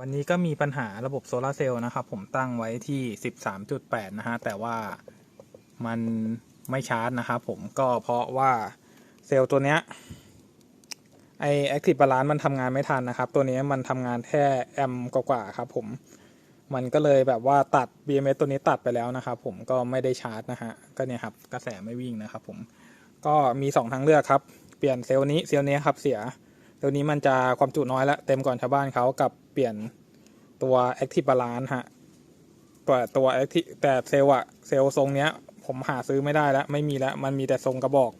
วันนี้ก็มีปัญหาระบบโซลาร์เซลล์นะครับ ผมตั้งไว้ที่ 13.8 นะฮะ แต่ว่ามันไม่ชาร์จนะครับผมก็เพราะว่าเซลล์ตัวเนี้ยไอแอคทีฟบาลานซ์มันทำงานไม่ทันนะครับ ตัวนี้มันทำงานแค่แอมกว่าๆครับผมมันก็เลยแบบว่าตัด BMS ตัวนี้ตัดไปแล้วนะครับผมก็ไม่ได้ชาร์จนะฮะก็เนี่ยครับกระแสไม่วิ่งนะครับผมก็มีสองทางเลือกครับ เปลี่ยนเซลล์นี้เซลล์นี้ครับเสีย ตัวนี้มันจะความจุน้อยละเต็มก่อนชาวบ้านเขากับเปลี่ยนตัว Active Balance ฮะตัวตัว Active แต่เซลล์อะเซลล์ทรงเนี้ย ผมหาซื้อไม่ได้แล้วไม่มีแล้วมันมีแต่ทรงกระบอก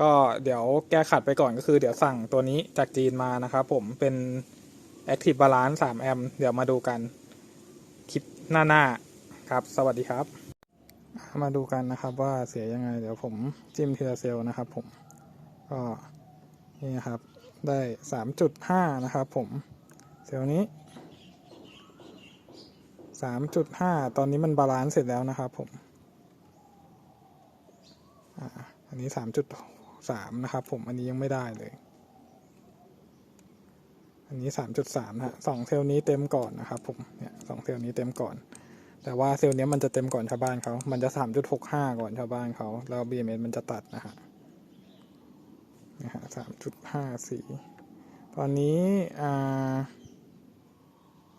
ก็เดี๋ยวแก้ขัดไปก่อนก็คือเดี๋ยวสั่งตัวนี้จากจีนมานะครับผมเป็น Active Balance 3แอมป์เดี๋ยวมาดูกัน คลิปหน้าๆครับ สวัสดีครับ มาดูกันนะครับว่าเสียยังไง เดี๋ยวผมจิ้มทีละเซลล์นะครับผมก็นี่ครับ ได้สามจุดห้านะครับผมเซลล์นี้สามจุดห้าตอนนี้มันบาลานซ์เสร็จแล้วนะครับผมอันนี้สามจุดสามนะครับผมอันนี้ยังไม่ได้เลย อันนี้สามจุดสามฮะสองเซลล์นี้เต็มก่อนนะครับผมเนี่ยสองเซลล์นี้เต็มก่อน แต่ว่าเซลล์นี้มันจะเต็มก่อนชาวบ้านเขา มันจะสามจุดหกห้าก่อนชาวบ้านเขา แล้ว BMS มันจะตัดนะฮะ นะฮะสามจุดห้าสี่ตอนนี้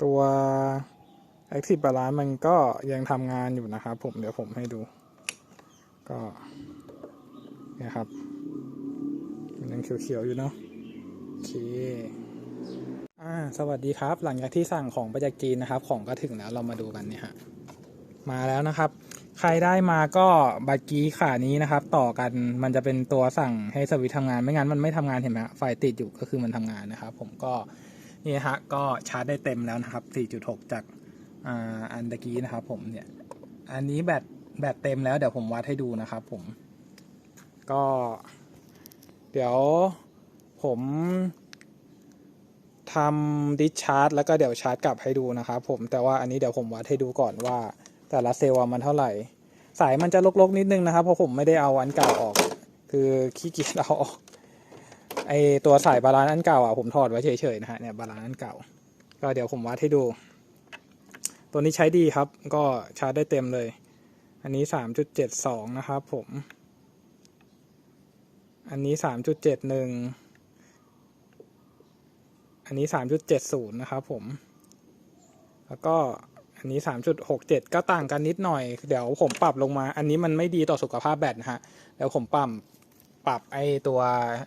ตัว Active Balance มันก็ยังทำงานอยู่นะครับผมเดี๋ยวผมให้ดู ก็เนี่ยครับมันยังเขียวๆ อยู่เนาะโอเคอ่าสวัสดีครับ หลังจากที่สั่งของไปจากจีนนะครับ ของก็ถึงแล้วเรามาดูกันเนี่ยฮะมาแล้วนะครับ ใครได้มาก็บัตรกี้ขานี้นะครับ ต่อกันมันจะเป็นตัวสั่งให้สวิตช์ทำงานไม่งั้นมันไม่ทำงานเห็นไหมฮะไฟติดอยู่ก็คือมันทำงานนะครับ ผมก็นี่ฮะก็ชาร์จได้เต็มแล้วนะครับ 4.6 จากอันตะกี้นะครับ ผมเนี่ย อันนี้แบตแบตเต็มแล้วเดี๋ยวผมวัดให้ดูนะครับ ผม ก็ เดี๋ยวผมทำดิชาร์จแล้วก็เดี๋ยวชาร์จกลับให้ดูนะครับผมแต่ว่าอันนี้เดี๋ยวผมวัดให้ดูก่อนว่า แต่ละเซลล์มันเท่าไหร่ สายมันจะลกๆนิดนึงนะครับ เพราะผมไม่ได้เอาอันเก่าออก คือขี้เกียจเอาออกไอตัวสายบาลานซ์อันเก่าอะผมถอดไว้เฉยๆนะฮะเนี่ยบาลานซ์อันเก่า ก็เดี๋ยวผมวัดให้ดู ตัวนี้ใช้ดีครับ ก็ชาร์จได้เต็มเลย อันนี้สามจุดเจ็ดสองนะครับผม อันนี้สามจุดเจ็ดหนึ่งอันนี้สามจุดเจ็ดศูนย์นะครับผม แล้วก็ อันนี้สามจุดหกเจ็ดก็ต่างกันนิดหน่อย เดี๋ยวผมปรับลงมา อันนี้มันไม่ดีต่อสุขภาพแบตนะฮะเดี๋ยวผมปรับปรับไอตัว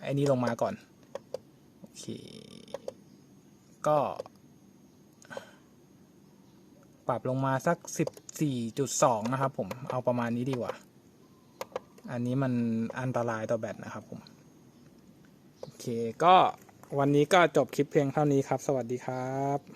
ไอ้นี้ลงมาก่อน โอเค ก็ ปรับลงมาสักสิบสี่จุดสองนะครับผม เอาประมาณนี้ดีกว่า อันนี้มันอันตรายต่อแบตนะครับผม โอเค ก็วันนี้ก็จบคลิปเพียงเท่านี้ครับ สวัสดีครับ